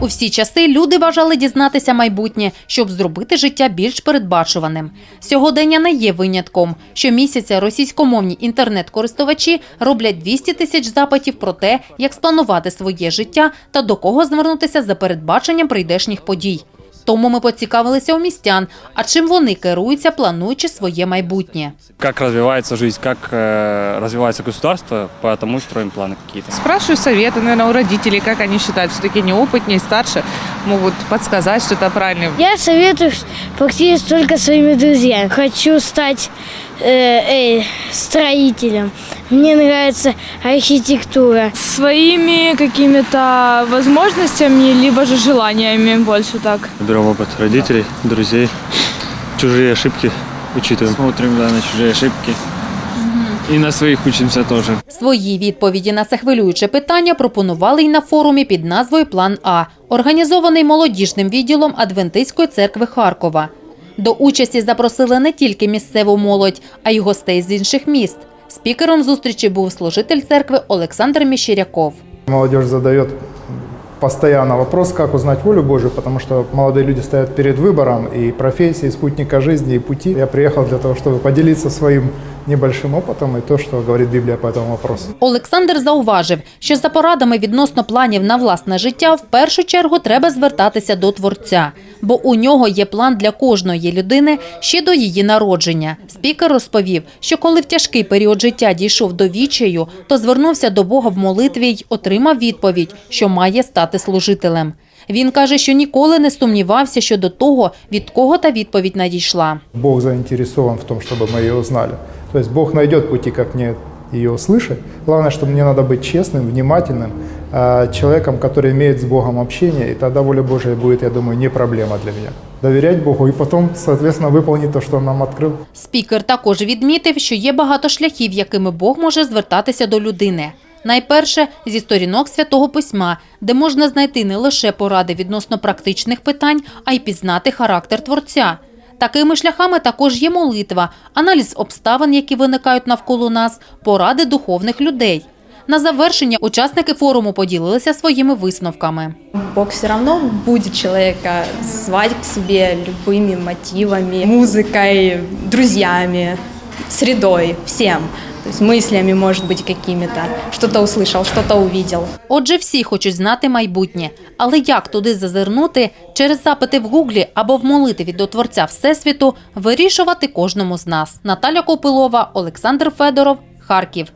У всі часи люди бажали дізнатися майбутнє, щоб зробити життя більш передбачуваним. Сьогодення не є винятком. Щомісяця російськомовні інтернет-користувачі роблять 200 тисяч запитів про те, як спланувати своє життя та до кого звернутися за передбаченням прийдешніх подій. Тому ми поцікавилися у містян, а чим вони керуються, плануючи своє майбутнє. Как развивается жизнь, как э, развивается государство, потому строим планы какие-то. Спрашиваю советы, наверное, у родителей, как они считают. Все-таки неопытнее, старше могут подсказать что-то правильное. Я советую практически только своими друзьями. Хочу стать э, э, строителем. Мне нравится архитектура. своими какими-то возможностями, либо же желаниями больше так. Берем опыт родителей, друзей, чужие ошибки учитываем. Смотрим да, на чужие ошибки. И на своих учимся тоже. Свої відповіді на це хвилююче питання пропонували й на форумі під назвою План А, організований молодіжним відділом Адвентистської церкви Харкова. До участі запросили не тільки місцеву молодь, а й гостей з інших міст. Спікером зустрічі був служитель церкви Олександр Міщиряков. Молодежь задает постоянно вопрос, как узнать волю Божию, потому что молодые люди стоят перед выбором и профессии, и спутника жизни, и пути. Я приехал для того, чтобы поделиться своим небольшим опытом и то, что говорит Библия по этому вопросу. Олександр зауважив, що за порадами відносно планів на власне життя в першу чергу треба звертатися до творця, бо у нього є план для кожної людини ще до її народження. Спікер розповів, що коли в тяжкий період життя дійшов до відчаю, то звернувся до Бога в молитві й отримав відповідь, що має стати служителем. Він каже, що ніколи не сумнівався щодо того, від кого та відповідь надійшла. Бог заинтересован в том, чтобы мы ее узнали. То есть Бог найдет пути, как мне ее услышать. Главное, что мне надо быть честным, внимательным, э, человеком, который имеет с Богом общение, и тогда воля Божия будет, я думаю, не проблема для меня. Доверять Богу и потом, соответственно, выполнить то, что Он нам открыл. Спікер також відмітив, що є багато шляхів, якими Бог може звертатися до людини. Найперше зі сторінок святого письма, де можна знайти не лише поради відносно практичних питань, а й пізнати характер творця. Такими шляхами також є молитва, аналіз обставин, які виникають навколо нас, поради духовних людей. На завершення учасники форуму поділилися своїми висновками. Бог все равно будет человека звать к себе любыми мотивами, музыкой, друзьями, средой, всем То есть мыслями, может быть, какими-то. Что-то услышал, что-то увидел. Отже, всі хочуть знати майбутнє. Але як туди зазирнути через запити в гуглі або в молитві до Творця Всесвіту вирішувати кожному з нас. Наталя Копилова, Олександр Федоров, Харків.